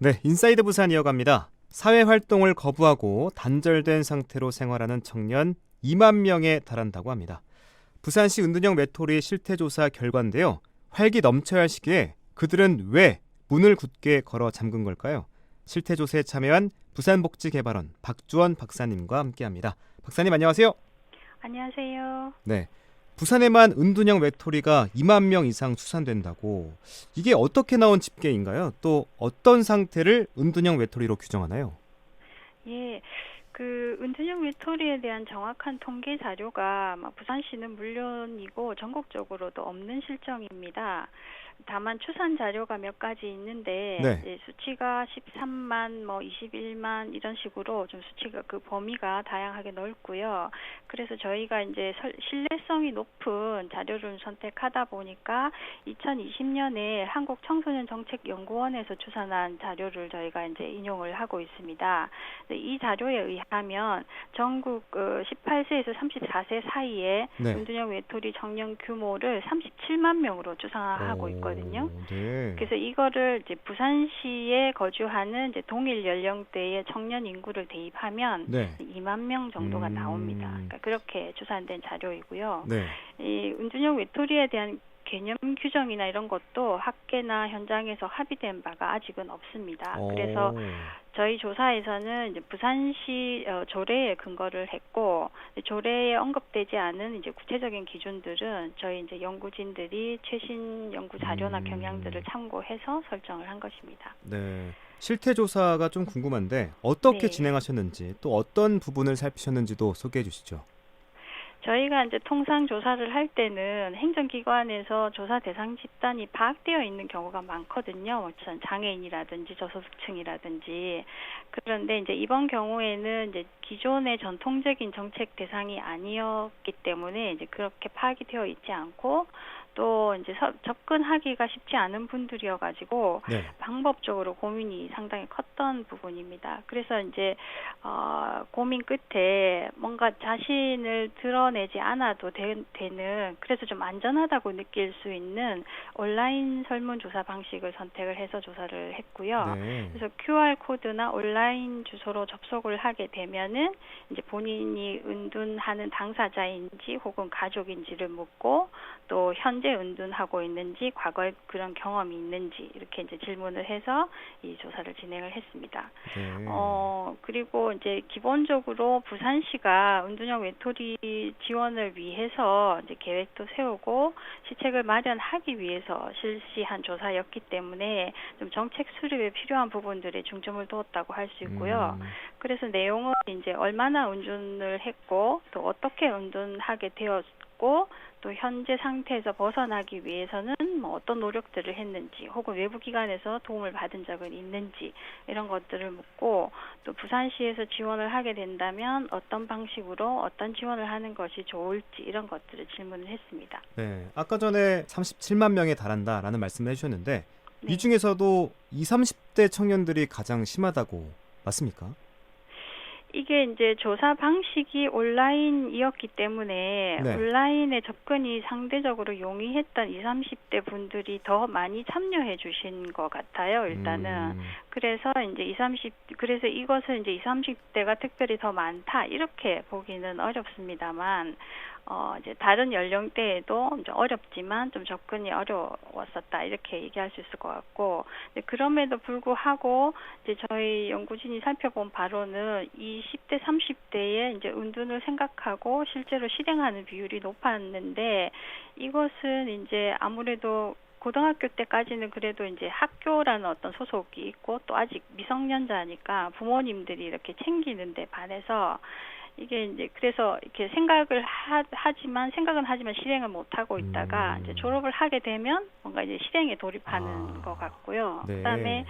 네, 인사이드 부산 이어갑니다. 사회 활동을 거부하고 단절된 상태로 생활하는 청년 2만 명에 달한다고 합니다. 부산시 은둔형 외톨이 실태조사 결과인데요. 활기 넘쳐야 할 시기에 그들은 왜 문을 굳게 걸어 잠근 걸까요? 실태조사에 참여한 부산복지개발원 박주원 박사님과 함께합니다. 박사님 안녕하세요. 안녕하세요. 네. 부산에만 은둔형 외톨이가 2만 명 이상 수산된다고 이게 어떻게 나온 집계인가요? 또 어떤 상태를 은둔형 외톨이로 규정하나요? 예. 그 은둔형 외톨이에 대한 정확한 통계 자료가 부산시는 물론이고 전국적으로도 없는 실정입니다. 다만 추산 자료가 몇 가지 있는데 네. 이제 수치가 13만 뭐 21만 이런 식으로 좀 수치가 그 범위가 다양하게 넓고요. 그래서 저희가 이제 설- 신뢰성이 높은 자료를 선택하다 보니까 2020년에 한국 청소년 정책 연구원에서 추산한 자료를 저희가 이제 인용을 하고 있습니다. 네, 이 자료에 의하면 전국 어, 18세에서 34세 사이에 네. 은둔형 외톨이 청년 규모를 37만 명으로 추산하고 있 거든요. 오, 네. 그래서 이거를 이제 부산시에 거주하는 이제 동일 연령대의 청년 인구를 대입하면 네. 2만 명 정도가 음. 나옵니다. 그러니까 그렇게 추산된 자료이고요. 네. 이 은둔형 외톨이에 대한 개념 규정이나 이런 것도 학계나 현장에서 합의된 바가 아직은 없습니다. 그래서 오. 저희 조사에서는 이제 부산시 어, 조례에 근거를 했고 조례에 언급되지 않은 이제 구체적인 기준들은 저희 이제 연구진들이 최신 연구 자료나 음. 경향들을 참고해서 설정을 한 것입니다. 네. 실태 조사가 좀 궁금한데 어떻게 네. 진행하셨는지 또 어떤 부분을 살피셨는지도 소개해 주시죠. 저희가 이제 통상 조사를 할 때는 행정기관에서 조사 대상 집단이 파악되어 있는 경우가 많거든요. 뭐 전- 장애인이라든지 저소득층이라든지 그런데 이제 이번 경우에는 이제 기존의 전통적인 정책 대상이 아니었기 때문에 이제 그렇게 파악이 되어 있지 않고 또 이제 서- 접근하기가 쉽지 않은 분들이어 가지고 네. 방법적으로 고민이 상당히 컸던 부분입니다. 그래서 이제 어, 고민 끝에 뭔가 자신을 드러내지 않아도 되, 는 그래서 좀 안전하다고 느낄 수 있는 온라인 설문 조사 방식을 선택을 해서 조사를 했고요. 네. 그래서 QR 코드나 온라인 주소로 접속을 하게 되면은 이제 본인이 은둔하는 당사자인지 혹은 가족인지를 묻고 또 현재 은둔하고 있는지 과거에 그런 경험이 있는지 이렇게 이제 질문을 해서 이 조사를 진행을 했습니다. 네. 어 그리고 이제 기본적으로 부산시가 은둔형 외톨이 지원을 위해서 이제 계획도 세우고 시책을 마련하기 위해서 실시한 조사였기 때문에 좀 정책 수립에 필요한 부분들에 중점을 두었다고 할 수 있고요. 음, 그래서 내용은 이제 얼마나 은둔을 했고 또 어떻게 은둔하게 되었 고 또 현재 상태에서 벗어나기 위해서는 뭐 어떤 노력들을 했는지 혹은 외부 기관에서 도움을 받은 적은 있는지 이런 것들을 묻고 또 부산시에서 지원을 하게 된다면 어떤 방식으로 어떤 지원을 하는 것이 좋을지 이런 것들을 질문을 했습니다. 네. 아까 전에 37만 명에 달한다라는 말씀을 해주셨는데 네. 이 중에서도 20, 30대 청년들이 가장 심하다고 맞습니까? 이게 이제 조사 방식이 온라인이었기 때문에 네. 온라인에 접근이 상대적으로 용이했던 20, 30대 분들이 더 많이 참여해 주신 것 같아요, 일단은. 음, 그래서 이제 20, 30, 그래서 이것을 이제 20, 30대가 특별히 더 많다, 이렇게 보기는 어렵습니다만, 어, 이제 다른 연령대에도 좀 어렵지만 좀 접근이 어려웠었다, 이렇게 얘기할 수 있을 것 같고, 근데 그럼에도 불구하고 이제 저희 연구진이 살펴본 바로는 20대, 30대의 이제 은둔을 생각하고 실제로 실행하는 비율이 높았는데 이것은 이제 아무래도 고등학교 때까지는 그래도 이제 학교라는 어떤 소속이 있고 또 아직 미성년자니까 부모님들이 이렇게 챙기는데 반해서 이게 이제 그래서 이렇게 생각을 하, 하지만 생각은 하지만 실행을 못 하고 있다가 음. 이제 졸업을 하게 되면 뭔가 이제 실행에 돌입하는 아. 것 같고요. 네. 그다음에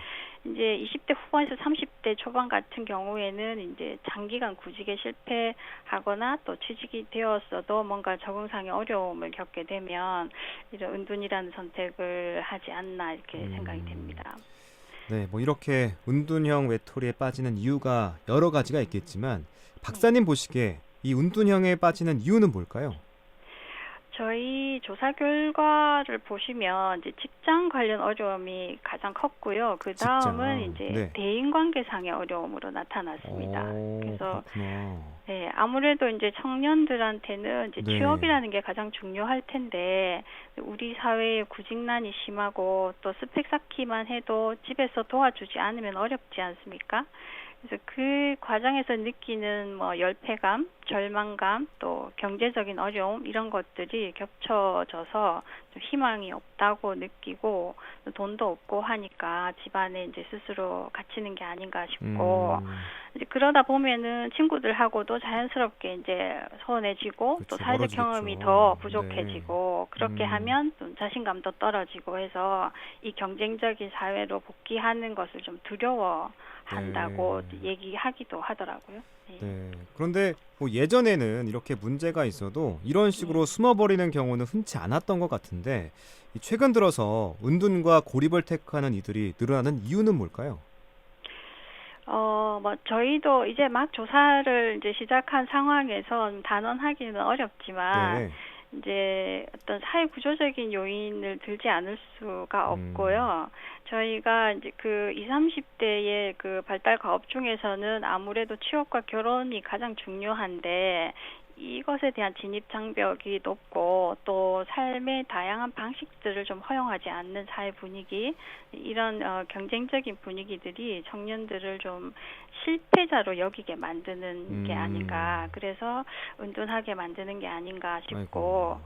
이제 20대 후반에서 30대 초반 같은 경우에는 이제 장기간 구직에 실패하거나 또 취직이 되었어도 뭔가 적응상의 어려움을 겪게 되면 이런 은둔이라는 선택을 하지 않나 이렇게 음. 생각이 됩니다. 네, 뭐 이렇게 은둔형 외톨이에 빠지는 이유가 여러 가지가 있겠지만 박사님 보시기에 이 은둔형에 빠지는 이유는 뭘까요? 저희 조사 결과를 보시면 이제 직장 관련 어려움이 가장 컸고요. 그 다음은 이제 네. 대인 관계상의 어려움으로 나타났습니다. 오, 그래서 그렇구나. 네, 아무래도 이제 청년들한테는 이제 네. 취업이라는 게 가장 중요할 텐데 우리 사회의 구직난이 심하고 또 스펙 쌓기만 해도 집에서 도와주지 않으면 어렵지 않습니까? 그래서 그 과정에서 느끼는 뭐 열패감, 절망감, 또 경제적인 어려움 이런 것들이 겹쳐져서 좀 희망이 없다고 느끼고 또 돈도 없고 하니까 집안에 이제 스스로 갇히는 게 아닌가 싶고 음, 이제 그러다 보면은 친구들하고도 자연스럽게 이제 소원해지고 또 그치, 사회적 멀어지겠죠. 경험이 더 네. 부족해지고 그렇게 음. 하면 좀 자신감도 떨어지고 해서 이 경쟁적인 사회로 복귀하는 것을 좀 두려워한다고 네. 얘기하기도 하더라고요. 네. 네. 그런데 뭐 예전에는 이렇게 문제가 있어도 이런 식으로 숨어버리는 경우는 흔치 않았던 것 같은데 이 최근 들어서 은둔과 고립을 택하는 이들이 늘어나는 이유는 뭘까요? 어, 뭐, 저희도 이제 막 조사를 이제 시작한 상황에서 단언하기는 어렵지만, 네. 이제 어떤 사회 구조적인 요인을 들지 않을 수가 음. 없고요. 저희가 이제 그 20, 30대의 그 발달 가업 중에서는 아무래도 취업과 결혼이 가장 중요한데 이것에 대한 진입 장벽이 높고 또 삶의 다양한 방식들을 좀 허용하지 않는 사회 분위기 이런 어, 경쟁적인 분위기들이 청년들을 좀 실패자로 여기게 만드는 게 음. 아닌가 그래서 은둔하게 만드는 게 아닌가 싶고 아이고.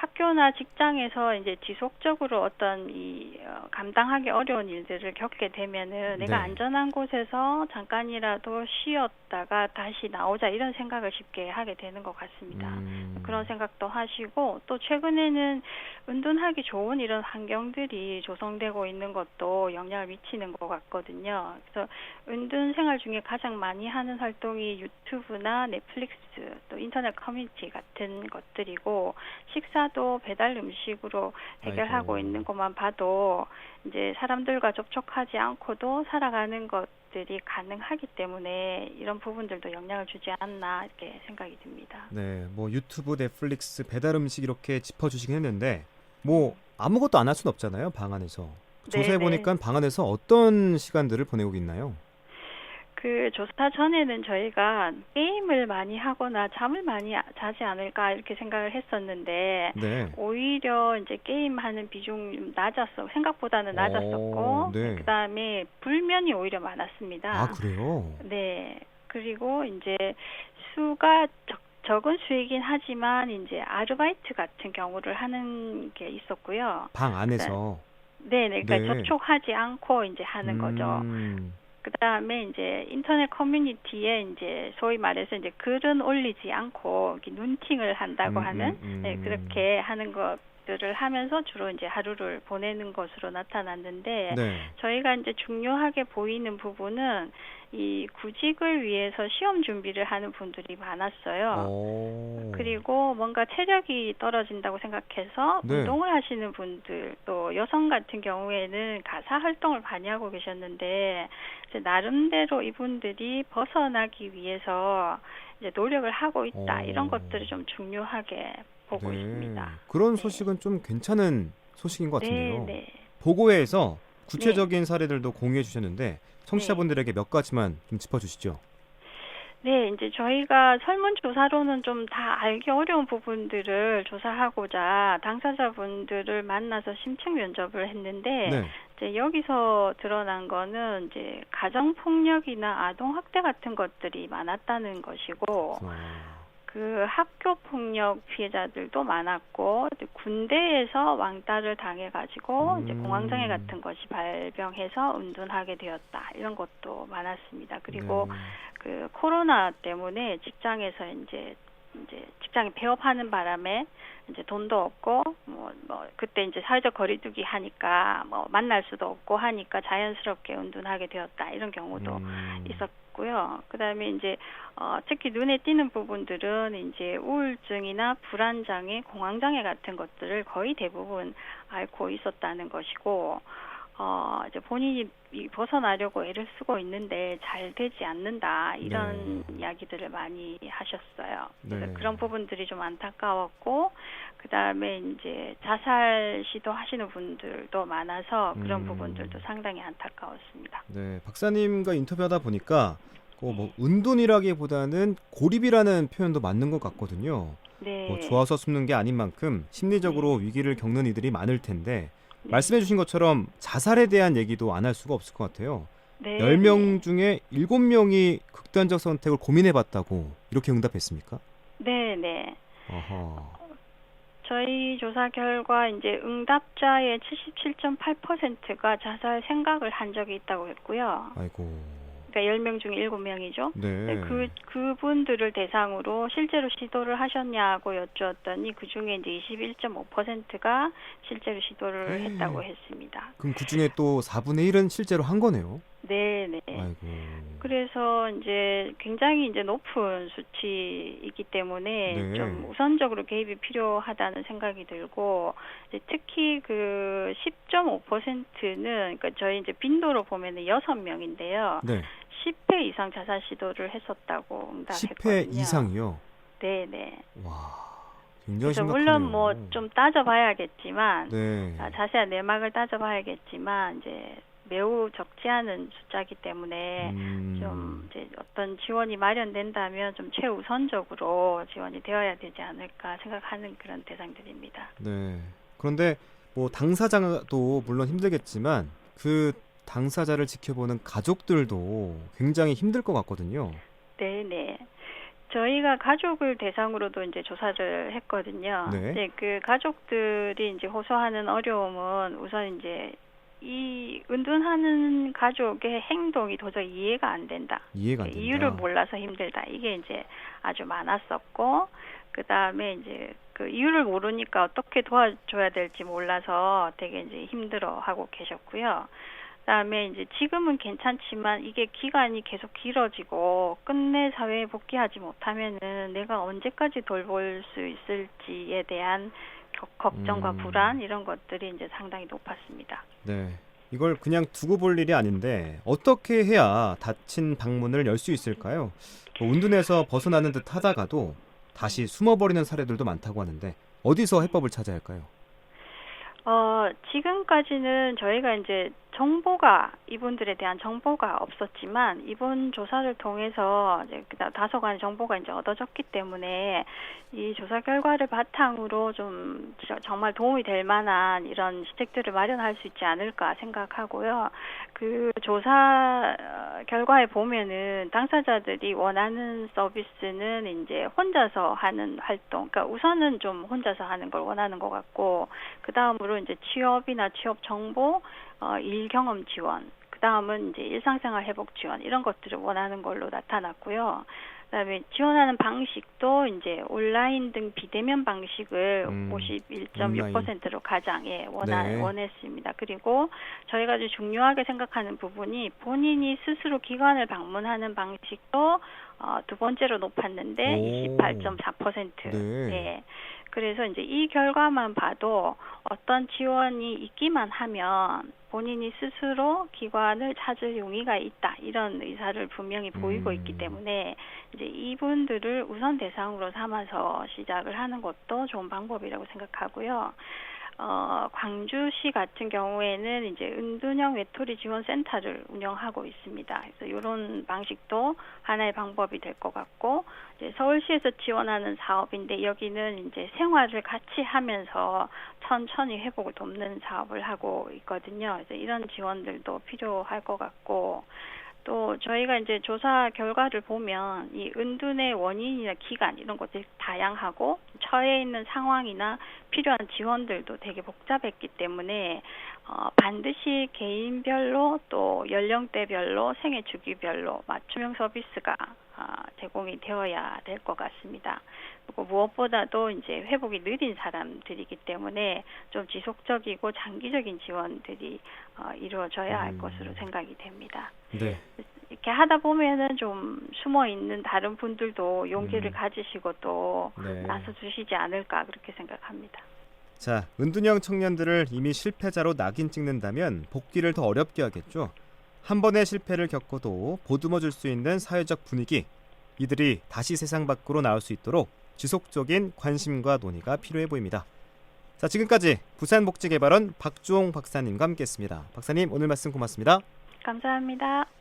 학교나 직장에서 이제 지속적으로 어떤 이 어, 감당하기 어려운 일들을 겪게 되면은 내가 네. 안전한 곳에서 잠깐이라도 쉬었다가 다시 나오자 이런 생각을 쉽게 하게 되는 것 같습니다. 음, 그런 생각도 하시고 또 최근에는 은둔하기 좋은 이런 환경들이 조성되고 있는 것도 영향을 미치는 것 같거든요. 그래서 은둔 생활 중에 가장 많이 하는 활동이 유튜브나 넷플릭스 또 인터넷 커뮤니티 같은 것들이고 식사 도 배달 음식으로 해결하고 아이고. 있는 것만 봐도 이제 사람들과 접촉하지 않고도 살아가는 것들이 가능하기 때문에 이런 부분들도 영향을 주지 않나 이렇게 생각이 듭니다. 네, 뭐 유튜브, 넷플릭스, 배달 음식 이렇게 짚어주시긴 했는데 뭐 아무것도 안 할 수는 없잖아요 방 안에서. 조사해 네, 보니까 방 안에서 어떤 시간들을 보내고 있나요? 그 조사 전에는 저희가 게임을 많이 하거나 잠을 많이 아- 자지 않을까 이렇게 생각을 했었는데 네. 오히려 이제 게임하는 비중이 좀 낮았어 생각보다는 낮았었고 오, 네. 그다음에 불면이 오히려 많았습니다. 아 그래요? 네. 그리고 이제 수가 적, 적은 수이긴 하지만 이제 아르바이트 같은 경우를 하는 게 있었고요. 방 안에서. 네, 네. 그러니까 네. 접촉하지 않고 이제 하는 거죠. 음, 그다음에 이제 인터넷 커뮤니티에 이제 소위 말해서 이제 글은 올리지 않고 눈팅을 한다고 음, 하는 음, 네, 음. 그렇게 하는 것 들을 하면서 주로 이제 하루를 보내는 것으로 나타났는데 네. 저희가 이제 중요하게 보이는 부분은 이 구직을 위해서 시험 준비를 하는 분들이 많았어요. 오. 그리고 뭔가 체력이 떨어진다고 생각해서 네. 운동을 하시는 분들 또 여성 같은 경우에는 가사 활동을 많이 하고 계셨는데 이제 나름대로 이분들이 벗어나기 위해서 이제 노력을 하고 있다 오. 이런 것들을 좀 중요하게 보고 네. 있습니다. 그런 네. 소식은 좀 괜찮은 소식인 것 같은데요. 네, 네. 보고회에서 구체적인 사례들도 공유해 주셨는데 네. 청취자분들에게 몇 가지만 좀 짚어주시죠. 네, 이제 저희가 설문조사로는 좀 다 알기 어려운 부분들을 조사하고자 당사자분들을 만나서 심층 면접을 했는데 네. 이제 여기서 드러난 거는 이제 가정 폭력이나 아동 학대 같은 것들이 많았다는 것이고 아, 그 학교 폭력 피해자들도 많았고 이제 군대에서 왕따를 당해 가지고 이제 음. 공황장애 같은 것이 발병해서 은둔하게 되었다 이런 것도 많았습니다. 그리고 네. 그 코로나 때문에 직장에서 이제 이제 직장에 폐업하는 바람에 이제 돈도 없고 뭐 뭐 그때 이제 사회적 거리두기 하니까 뭐 만날 수도 없고 하니까 자연스럽게 은둔하게 되었다 이런 경우도 음, 있었고요. 그다음에 이제 어 특히 눈에 띄는 부분들은 이제 우울증이나 불안 장애, 공황 장애 같은 것들을 거의 대부분 앓고 있었다는 것이고 어 이제 본인이 이 벗어나려고 애를 쓰고 있는데 잘 되지 않는다 이런 네. 이야기들을 많이 하셨어요. 그래서 네. 그런 부분들이 좀 안타까웠고 그 다음에 이제 자살 시도하시는 분들도 많아서 그런 음. 부분들도 상당히 안타까웠습니다. 네, 박사님과 인터뷰하다 보니까 그뭐 은둔이라기보다는 고립이라는 표현도 맞는 것 같거든요. 네. 뭐 좋아서 숨는 게 아닌 만큼 심리적으로 위기를 겪는 이들이 많을 텐데 말씀해주신 것처럼 자살에 대한 얘기도 안 할 수가 없을 것 같아요. 네. 10명 중에 7명이 극단적 선택을 고민해봤다고 이렇게 응답했습니까? 네, 네. 어허. 저희 조사 결과 이제 응답자의 77.8%가 자살 생각을 한 적이 있다고 했고요. 아이고. 그러니까 10명 중에 7명이죠. 네. 그 그분들을 대상으로 실제로 시도를 하셨냐고 여쭈었더니 그 중에 이제 21.5%가 실제로 시도를 음. 했다고 했습니다. 그럼 그 중에 또 4분의 1은 실제로 한 거네요. 네, 네. 아이고. 그래서 이제 굉장히 이제 높은 수치이기 때문에 네. 좀 우선적으로 개입이 필요하다는 생각이 들고 특히 그 10.5%는 그러니까 저희 이제 빈도로 보면은 6명인데요. 네. 10회 이상 자살 시도를 했었다고 응답했거든요. 10회 이상이요. 네, 네. 와. 굉장히 그래서 심각하네요. 물론 뭐 좀 따져봐야겠지만 네. 자, 자세한 내막을 따져봐야겠지만 이제 매우 적지 않은 숫자이기 때문에 음. 좀 이제 어떤 지원이 마련된다면 좀 최우선적으로 지원이 되어야 되지 않을까 생각하는 그런 대상들입니다. 네. 그런데 뭐 당사자도 물론 힘들겠지만 그 당사자를 지켜보는 가족들도 굉장히 힘들 것 같거든요. 네, 네. 저희가 가족을 대상으로도 이제 조사를 했거든요. 네. 이제 그 가족들이 이제 호소하는 어려움은 우선 이제 이 은둔하는 가족의 행동이 도저히 이해가 안 된다. 이해가 안 된다. 이유를 몰라서 힘들다. 이게 이제 아주 많았었고, 그 다음에 이제 그 이유를 모르니까 어떻게 도와줘야 될지 몰라서 되게 이제 힘들어하고 계셨고요. 그다음에 이제 지금은 괜찮지만 이게 기간이 계속 길어지고 끝내 사회에 복귀하지 못하면은 내가 언제까지 돌볼 수 있을지에 대한 겨- 걱정과 음. 불안 이런 것들이 이제 상당히 높았습니다. 네. 이걸 그냥 두고 볼 일이 아닌데 어떻게 해야 닫힌 방문을 열 수 있을까요? 뭐 운둔에서 벗어나는 듯 하다가도 다시 숨어버리는 사례들도 많다고 하는데 어디서 해법을 찾아야 할까요? 어, 지금까지는 저희가 이제 정보가 이분들에 대한 정보가 없었지만 이번 조사를 통해서 이제 그 다- 다소간의 정보가 이제 얻어졌기 때문에 이 조사 결과를 바탕으로 좀 저- 정말 도움이 될 만한 이런 시책들을 마련할 수 있지 않을까 생각하고요. 그 조사 어, 결과에 보면은 당사자들이 원하는 서비스는 이제 혼자서 하는 활동, 그러니까 우선은 좀 혼자서 하는 걸 원하는 것 같고 그 다음으로 이제 취업 이나 취업 정보, 어, 일 경험 지원, 그 다음은 이제 일상생활 회복 지원 이런 것들을 원하는 걸로 나타났고요. 그다음에 지원하는 방식도 이제 온라인 등 비대면 방식을 음, 51.6%로 가장 예, 원하, 네. 원했습니다. 그리고 저희가 아주 중요하게 생각하는 부분이 본인이 스스로 기관을 방문하는 방식도 어, 두 번째로 높았는데 오. 28.4%. 네. 예. 그래서 이제 이 결과만 봐도 어떤 지원이 있기만 하면 본인이 스스로 기관을 찾을 용의가 있다 이런 의사를 분명히 보이고 음. 있기 때문에 이제 이분들을 우선 대상으로 삼아서 시작을 하는 것도 좋은 방법이라고 생각하고요. 어, 광주시 같은 경우에는 이제 은둔형 외톨이 지원 센터를 운영하고 있습니다. 그래서 이런 방식도 하나의 방법이 될 것 같고 이제 서울시에서 지원하는 사업인데 여기는 이제 생활을 같이 하면서 천천히 회복을 돕는 사업을 하고 있거든요. 그래서 이런 지원들도 필요할 것 같고 또 저희가 이제 조사 결과를 보면 이 은둔의 원인이나 기간 이런 것들이 다양하고 처해 있는 상황이나 필요한 지원들도 되게 복잡했기 때문에 어, 반드시 개인별로 또 연령대별로 생애 주기별로 맞춤형 서비스가 아, 제공이 되어야 될 것 같습니다. 그리고 무엇보다도 이제 회복이 느린 사람들이기 때문에 좀 지속적이고 장기적인 지원들이 어, 이루어져야 할 음. 것으로 생각이 됩니다. 네. 이렇게 하다 보면은 좀 숨어 있는 다른 분들도 용기를 음. 가지시고 또 네. 나서 주시지 않을까 그렇게 생각합니다. 자, 은둔형 청년들을 이미 실패자로 낙인 찍는다면 복귀를 더 어렵게 하겠죠. 한 번의 실패를 겪어도 보듬어 줄 수 있는 사회적 분위기, 이들이 다시 세상 밖으로 나올 수 있도록 지속적인 관심과 논의가 필요해 보입니다. 자, 지금까지 부산복지개발원 박주홍 박사님과 함께했습니다. 박사님 오늘 말씀 고맙습니다. 감사합니다.